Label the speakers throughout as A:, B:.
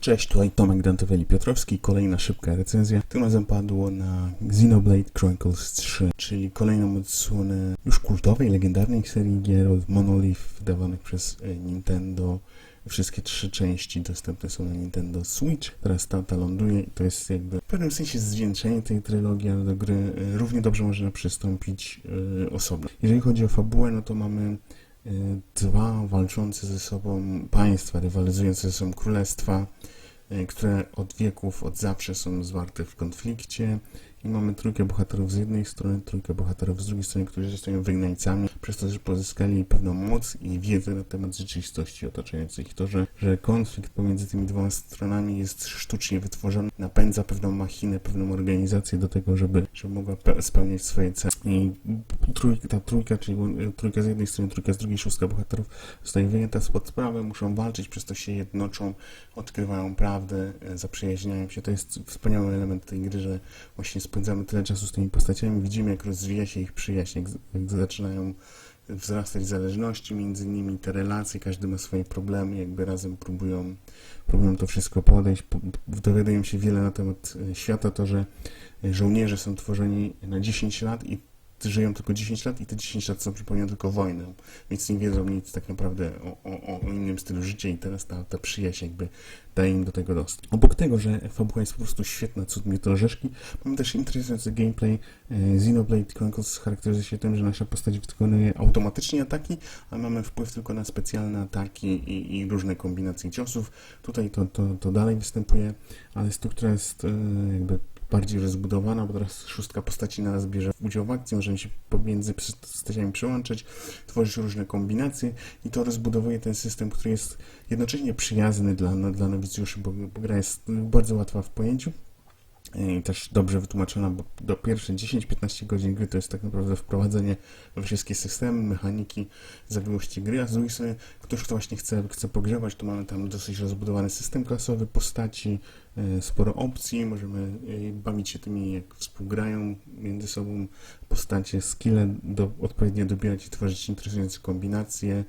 A: Cześć, tutaj Tomek Dantoweli-Piotrowski, kolejna szybka recenzja. Tym razem padło na Xenoblade Chronicles 3, czyli kolejną odsłonę już kultowej, legendarnej serii gier od Monolith wydawanych przez e, Nintendo. Wszystkie trzy części dostępne są na Nintendo Switch. Teraz ta, ta ląduje i to jest jakby w pewnym sensie zwieńczenie tej trylogii, ale do gry e, równie dobrze można przystąpić e, osobno. Jeżeli chodzi o fabułę, no to mamy dwa walczące ze sobą państwa, rywalizujące ze sobą królestwa, e, które od wieków, od zawsze są zwarte w konflikcie i mamy trójkę bohaterów z jednej strony, trójkę bohaterów z drugiej strony, którzy zostają wygnańcami przez to, że pozyskali pewną moc i wiedzę na temat rzeczywistości otaczającej ich. To, że, że konflikt pomiędzy tymi dwoma stronami jest sztucznie wytworzony, napędza pewną machinę, pewną organizację do tego, żeby, żeby mogła pe- spełniać swoje cele. I trójka, ta trójka, czyli e, trójka z jednej strony, trójka z drugiej, szóstka bohaterów zostaje wyjęta spod sprawy, muszą walczyć, przez to się jednoczą, odkrywają prawdę, e, zaprzyjaźniają się. To jest wspaniały element tej gry, że właśnie spędzamy tyle czasu z tymi postaciami, widzimy jak rozwija się ich przyjaźń, jak, jak zaczynają wzrastać zależności między nimi, te relacje, każdy ma swoje problemy, jakby razem próbują, próbują to wszystko podejść, po- dowiadują się wiele na temat e, świata, to, że e, żołnierze są tworzeni na 10 lat i żyją tylko 10 lat i te 10 lat są przypominają tylko wojnę, więc nie wiedzą nic tak naprawdę o, o, o innym stylu życia i teraz ta, ta przyjaźń jakby daje im do tego dostęp. Obok tego, że fabuła jest po prostu świetna, cud mnie to orzeszki, mamy też interesujący gameplay. E, Xenoblade Chronicles charakteryzuje się tym, że nasza postać wykonuje automatycznie ataki, a mamy wpływ tylko na specjalne ataki i, i różne kombinacje ciosów. Tutaj to, to, to dalej występuje, ale struktura jest e, jakby bardziej rozbudowana, bo teraz szóstka postaci naraz bierze udział w akcji, możemy się pomiędzy postaciami przełączać, tworzyć różne kombinacje i to rozbudowuje ten system, który jest jednocześnie przyjazny dla, dla nowicjuszy, bo, bo gra jest bardzo łatwa w pojęciu i też dobrze wytłumaczona, bo do pierwsze 10-15 godzin gry to jest tak naprawdę wprowadzenie we wszystkie systemy, mechaniki, zawiłości gry, a z drugiej strony ktoś, kto właśnie chce, chce pogrzebać, to mamy tam dosyć rozbudowany system klasowy, postaci, e, sporo opcji, możemy e, bawić się tymi, jak współgrają między sobą postacie, skille, do, odpowiednio dobierać i tworzyć interesujące kombinacje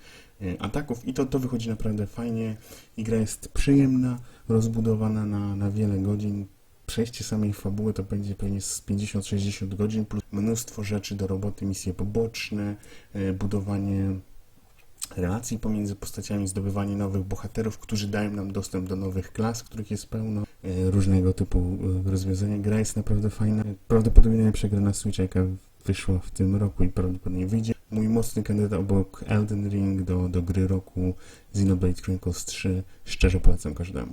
A: ataków i to, to wychodzi naprawdę fajnie i gra jest przyjemna, rozbudowana na, na wiele godzin, przejście samej fabuły to będzie pewnie z 50-60 godzin, plus mnóstwo rzeczy do roboty, misje poboczne, e, budowanie relacji pomiędzy postaciami, zdobywanie nowych bohaterów, którzy dają nam dostęp do nowych klas, których jest pełno, e, różnego typu e, rozwiązania. Gra jest naprawdę fajna, prawdopodobnie najlepsza gra na Switcha, jaka wyszła w tym roku i prawdopodobnie wyjdzie. Mój mocny kandydat obok Elden Ring do, do gry roku Xenoblade Chronicles 3 szczerze polecam każdemu.